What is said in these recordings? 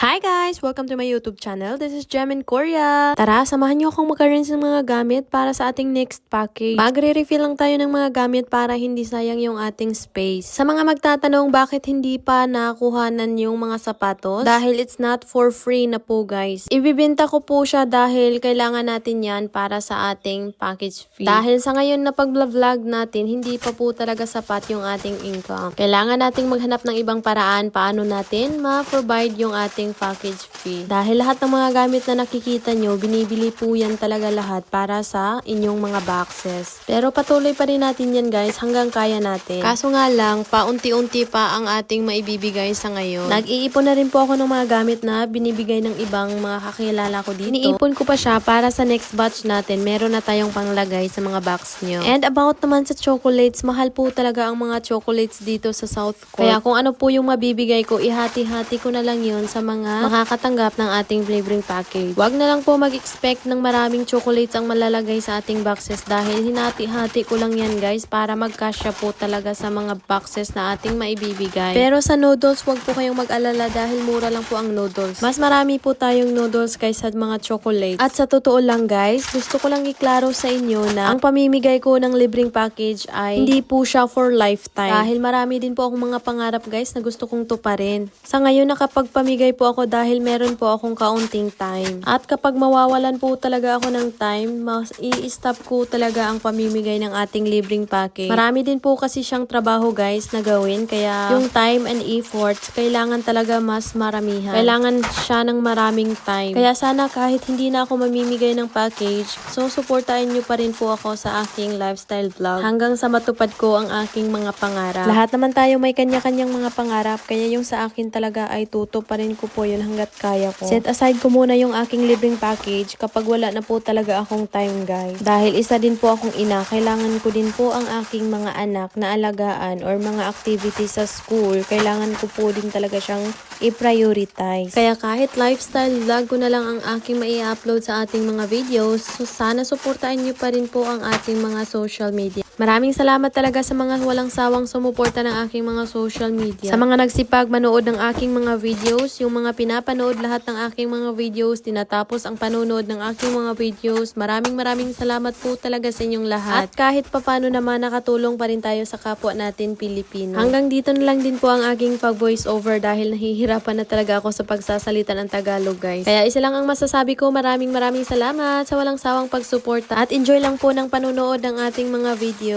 Hi guys! Welcome to my YouTube channel. This is Gem in Korea. Tara, samahan niyo akong magkaroon ng mga gamit para sa ating next package. Magre-refill lang tayo ng mga gamit para hindi sayang yung ating space. Sa mga magtatanong bakit hindi pa nakuhanan yung mga sapatos, dahil it's not for free na po guys. Ibibenta ko po siya dahil kailangan natin yan para sa ating package fee. Dahil sa ngayon na pag-vlog natin, hindi pa po talaga sapat yung ating income. Kailangan nating maghanap ng ibang paraan paano natin ma-provide yung ating package fee. Dahil lahat ng mga gamit na nakikita nyo, binibili po yan talaga lahat para sa inyong mga boxes. Pero patuloy pa rin natin yan guys hanggang kaya natin. Kaso nga lang, paunti-unti pa ang ating maibibigay sa ngayon. Nag-iipon na rin po ako ng mga gamit na binibigay ng ibang mga kakilala ko dito. Iniipon ko pa siya para sa next batch natin, meron na tayong panglagay sa mga box nyo. And about naman sa chocolates, mahal po talaga ang mga chocolates dito sa South Court. Kaya kung ano po yung mabibigay ko, ihati-hati ko na lang yun sa mga makakatanggap ng ating flavoring package. Huwag na lang po mag-expect ng maraming chocolates ang malalagay sa ating boxes dahil hinati-hati ko lang yan guys para magkasya po talaga sa mga boxes na ating maibibigay. Pero sa noodles, huwag po kayong mag-alala dahil mura lang po ang noodles. Mas marami po tayong noodles kaysa mga chocolates. At sa totoo lang guys, gusto ko lang iklaro sa inyo na ang pamimigay ko ng libreng package ay hindi po siya for lifetime. Dahil marami din po akong mga pangarap guys na gusto kong tuparin. Sa ngayon nakapagpamigay po ako dahil meron po akong kaunting time. At kapag mawawalan po talaga ako ng time, mas i-stop ko talaga ang pamimigay ng ating libreng package. Marami din po kasi siyang trabaho guys na gawin kaya yung time and efforts kailangan talaga mas maramihan. Kailangan siya ng maraming time. Kaya sana kahit hindi na ako mamimigay ng package, so suportahin niyo pa rin po ako sa aking lifestyle vlog hanggang sa matupad ko ang aking mga pangarap. Lahat naman tayo may kanya-kanyang mga pangarap kaya yung sa akin talaga ay tuto pa rin ko po yun hanggat kaya ko. Set aside ko muna yung aking libreng package kapag wala na po talaga akong time guys. Dahil isa din po akong ina, kailangan ko din po ang aking mga anak na alagaan or mga activities sa school. Kailangan ko po din talaga siyang i-prioritize. Kaya kahit lifestyle vlog ko na lang ang aking mai-upload sa ating mga videos, so sana suportahan niyo pa rin po ang ating mga social media. Maraming salamat talaga sa mga walang sawang sumuporta ng aking mga social media. Sa mga nagsipag manood ng aking mga videos, yung mga pinapanood lahat ng aking mga videos, tinatapos ang panonood ng aking mga videos. Maraming maraming salamat po talaga sa inyong lahat. At kahit papano naman nakatulong pa rin tayo sa kapwa natin Pilipino. Hanggang dito na lang din po ang aking pag-voice over dahil nahihirapan na talaga ako sa pagsasalita ng Tagalog guys. Kaya isa lang ang masasabi ko, maraming maraming salamat sa walang sawang pagsuporta at enjoy lang po ng panonood ng ating mga videos.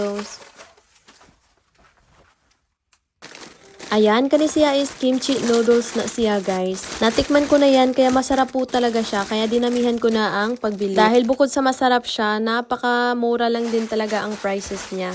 Ayan, kani siya is kimchi noodles na siya guys. Natikman ko na yan kaya masarap po talaga siya kaya dinamihan ko na ang pagbili. Dahil bukod sa masarap siya, napakamura lang din talaga ang prices niya.